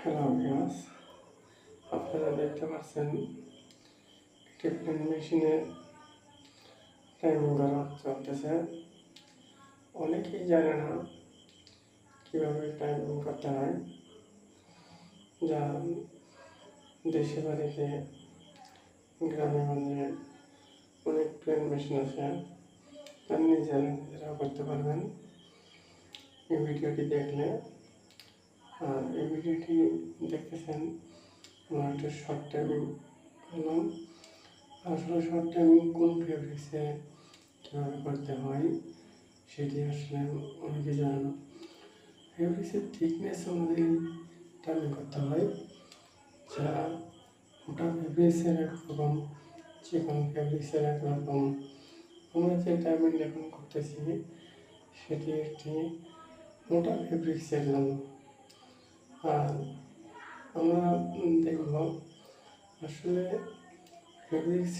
Hello viewers আপনারা দেখতে পাচ্ছেন একটি প্লেন মেশিনে টাইমিং করা চলতেছে অনেকেই জানে না কীভাবে টাইমিং করতে হয় যা দেশে বাড়িতে গ্রামে গঞ্জে অনেক প্লেন মেশিন আছে তার নিজেরা নিজেরা করতে পারবেন এই ভিডিওটি দেখলে এই ভিডিওটি দেখতেছেন, আমার একটা শর্ট টাইমিং করলাম আসলে শর্ট টাইমিং কোন ফেব্রিক্সে কীভাবে করতে হয়, সেটি আসলে অনেকে জানে না। ফেব্রিক্সের থিকনেস অনুযায়ী টাইমিং করতে হয়, যা মোটা ফেব্রিক্সের একরকম চিকন ফেব্রিক্সের একরকম। আমরা যে টাইমিং এখন করতেছি, সেটি একটি মোটা ফেব্রিক্সের জন্য আর আমরা দেখব আসলে ফেব্রিক্স